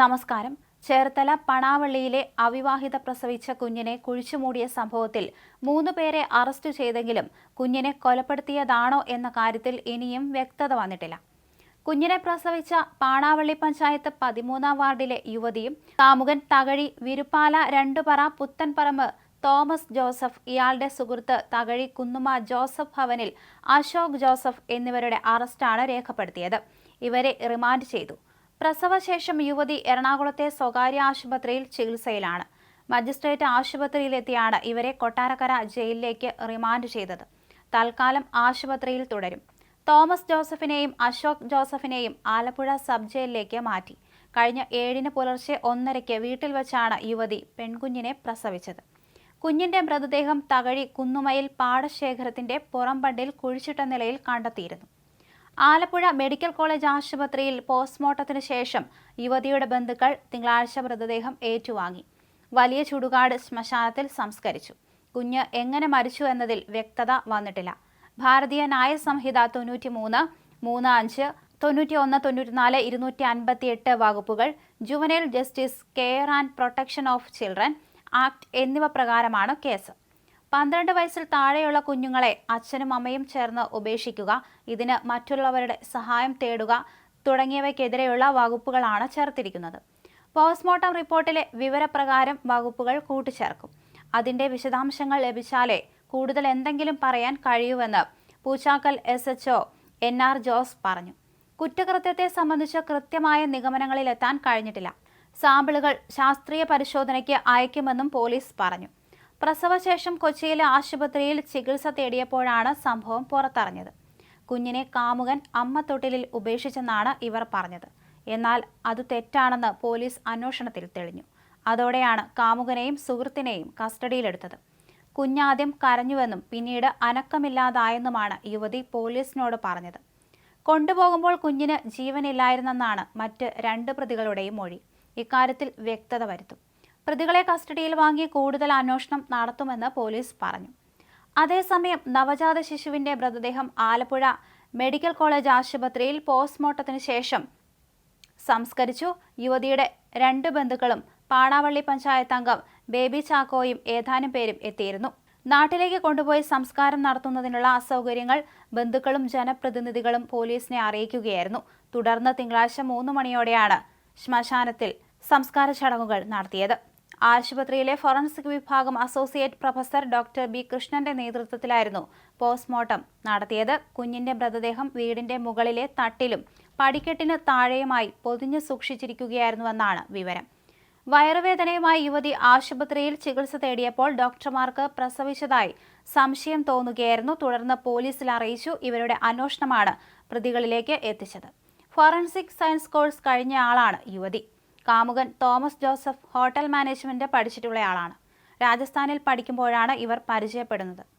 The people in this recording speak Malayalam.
നമസ്കാരം. ചേർത്തല പണാവള്ളിയിലെ അവിവാഹിത പ്രസവിച്ച കുഞ്ഞിനെ കുഴിച്ചുമൂടിയ സംഭവത്തിൽ മൂന്ന് പേരെ അറസ്റ്റ് ചെയ്തെങ്കിലും കുഞ്ഞിനെ കൊലപ്പെടുത്തിയതാണോ എന്ന കാര്യത്തിൽ ഇനിയും വ്യക്തത വന്നിട്ടില്ല. കുഞ്ഞിനെ പ്രസവിച്ച പാണാവള്ളി പഞ്ചായത്ത് പതിമൂന്നാം വാർഡിലെ യുവതിയും കാമുകൻ തകഴി വിരുപ്പാല രണ്ടുപറ പുത്തൻപറമ്പ് തോമസ് ജോസഫ് ഇയാളുടെ സുഹൃത്ത് തകഴി കുന്നുമ ജോസഫ് ഭവനിൽ അശോക് ജോസഫ് എന്നിവരുടെ അറസ്റ്റാണ് രേഖപ്പെടുത്തിയത്. ഇവരെ റിമാൻഡ് ചെയ്തു. പ്രസവശേഷം യുവതി എറണാകുളത്തെ സ്വകാര്യ ആശുപത്രിയിൽ ചികിത്സയിലാണ്. മജിസ്ട്രേറ്റ് ആശുപത്രിയിലെത്തിയാണ് ഇവരെ കൊട്ടാരക്കര ജയിലിലേക്ക് റിമാൻഡ് ചെയ്തത്. തൽക്കാലം ആശുപത്രിയിൽ തുടരും. തോമസ് ജോസഫിനെയും അശോക് ജോസഫിനെയും ആലപ്പുഴ സബ് ജയിലിലേക്ക് മാറ്റി. കഴിഞ്ഞ ഏഴിന് പുലർച്ചെ ഒന്നരയ്ക്ക് വീട്ടിൽ വെച്ചാണ് യുവതി പെൺകുഞ്ഞിനെ പ്രസവിച്ചത്. കുഞ്ഞിന്റെ മൃതദേഹം തകഴി കുന്നുമയിൽ പാടശേഖരത്തിന്റെ പുറംബണ്ടിൽ കുഴിച്ചിട്ട നിലയിൽ കണ്ടെത്തിയിരുന്നു. ആലപ്പുഴ മെഡിക്കൽ കോളേജ് ആശുപത്രിയിൽ പോസ്റ്റ്മോർട്ടത്തിന് ശേഷം യുവതിയുടെ ബന്ധുക്കൾ തിങ്കളാഴ്ച മൃതദേഹം ഏറ്റുവാങ്ങി. വലിയ ചുടുകാട് ശ്മശാനത്തിൽ സംസ്കരിച്ചു. കുഞ്ഞ് എങ്ങനെ മരിച്ചു എന്നതിൽ വ്യക്തത വന്നിട്ടില്ല. ഭാരതീയ ന്യായ സംഹിത തൊണ്ണൂറ്റി മൂന്ന് മൂന്ന് അഞ്ച് തൊണ്ണൂറ്റി ഒന്ന് തൊണ്ണൂറ്റിനാല് ഇരുന്നൂറ്റി അൻപത്തി എട്ട് വകുപ്പുകൾ juvenile justice care and protection of children act എന്നിവ പ്രകാരമാണ് കേസ്. പന്ത്രണ്ട് വയസ്സിൽ താഴെയുള്ള കുഞ്ഞുങ്ങളെ അച്ഛനും അമ്മയും ചേർന്ന് ഉപേക്ഷിക്കുക ഇതിന് മറ്റുള്ളവരുടെ സഹായം തേടുക തുടങ്ങിയവയ്ക്കെതിരെയുള്ള വകുപ്പുകളാണ് ചേർത്തിരിക്കുന്നത്. പോസ്റ്റ്മോർട്ടം റിപ്പോർട്ടിലെ വിവരപ്രകാരം വകുപ്പുകൾ കൂട്ടിച്ചേർക്കും. അതിന്റെ വിശദാംശങ്ങൾ ലഭിച്ചാലേ കൂടുതൽ എന്തെങ്കിലും പറയാൻ കഴിയൂവെന്ന് Poochakkal S H N R Jose പറഞ്ഞു. കുറ്റകൃത്യത്തെ സംബന്ധിച്ച് കൃത്യമായ നിഗമനങ്ങളിലെത്താൻ കഴിഞ്ഞിട്ടില്ല. സാമ്പിളുകൾ ശാസ്ത്രീയ പരിശോധനയ്ക്ക് അയക്കുമെന്നും പോലീസ് പറഞ്ഞു. പ്രസവശേഷം കൊച്ചിയിലെ ആശുപത്രിയിൽ ചികിത്സ തേടിയപ്പോഴാണ് സംഭവം പുറത്തറിഞ്ഞത്. കുഞ്ഞിനെ കാമുകൻ അമ്മ തൊട്ടിലിൽ ഉപേക്ഷിച്ചെന്നാണ് ഇവർ പറഞ്ഞത്. എന്നാൽ അത് തെറ്റാണെന്ന് പോലീസ് അന്വേഷണത്തിൽ തെളിഞ്ഞു. അതോടെയാണ് കാമുകനെയും സുഹൃത്തിനെയും കസ്റ്റഡിയിലെടുത്തത്. കുഞ്ഞാദ്യം കരഞ്ഞുവെന്നും പിന്നീട് അനക്കമില്ലാതായെന്നുമാണ് യുവതി പോലീസിനോട് പറഞ്ഞത്. കൊണ്ടുപോകുമ്പോൾ കുഞ്ഞിന് ജീവനില്ലായിരുന്നെന്നാണ് മറ്റ് രണ്ട് പ്രതികളുടെയും മൊഴി. ഇക്കാര്യത്തിൽ വ്യക്തത വരുത്തും. പ്രതികളെ കസ്റ്റഡിയിൽ വാങ്ങി കൂടുതൽ അന്വേഷണം നടത്തുമെന്ന് പോലീസ് പറഞ്ഞു. അതേസമയം നവജാത ശിശുവിന്റെ മൃതദേഹം ആലപ്പുഴ മെഡിക്കൽ കോളേജ് ആശുപത്രിയിൽ പോസ്റ്റ്മോർട്ടത്തിന് ശേഷം സംസ്കരിച്ചു. യുവതിയുടെ രണ്ട് ബന്ധുക്കളും പാണാവള്ളി പഞ്ചായത്ത് അംഗം ബേബി ചാക്കോയും ഏതാനും പേരും എത്തിയിരുന്നു. നാട്ടിലേക്ക് കൊണ്ടുപോയി സംസ്കാരം നടത്തുന്നതിനുള്ള അസൗകര്യങ്ങൾ ബന്ധുക്കളും ജനപ്രതിനിധികളും പോലീസിനെ അറിയിക്കുകയായിരുന്നു. തുടർന്ന് തിങ്കളാഴ്ച മൂന്ന് മണിയോടെയാണ് ശ്മശാനത്തിൽ സംസ്കാര ചടങ്ങുകൾ നടത്തിയത്. ആശുപത്രിയിലെ ഫോറൻസിക് വിഭാഗം അസോസിയേറ്റ് പ്രൊഫസർ ഡോക്ടർ ബി കൃഷ്ണന്റെ നേതൃത്വത്തിലായിരുന്നു പോസ്റ്റ്മോർട്ടം നടത്തിയത്. കുഞ്ഞിന്റെ മൃതദേഹം വീടിന്റെ മുകളിലെ തട്ടിലും പടിക്കെട്ടിന് താഴെയുമായി പൊതിഞ്ഞു സൂക്ഷിച്ചിരിക്കുകയായിരുന്നുവെന്നാണ് വിവരം. വയറുവേദനയുമായി യുവതി ആശുപത്രിയിൽ ചികിത്സ തേടിയപ്പോൾ ഡോക്ടർമാർക്ക് പ്രസവിച്ചതായി സംശയം തോന്നുകയായിരുന്നു. തുടർന്ന് പോലീസിൽ അറിയിച്ചു ഇവരുടെ അന്വേഷണമാണ് പ്രതികളിലേക്ക് എത്തിച്ചത്. ഫോറൻസിക് സയൻസ് കോഴ്സ് കഴിഞ്ഞ ആളാണ് യുവതി. കാമുകൻ തോമസ് ജോസഫ് ഹോട്ടൽ മാനേജ്മെന്റ് പഠിച്ചിട്ടുള്ളയാളാണ്. രാജസ്ഥാനിൽ പഠിക്കുമ്പോഴാണ് ഇവർ പരിചയപ്പെടുന്നത്.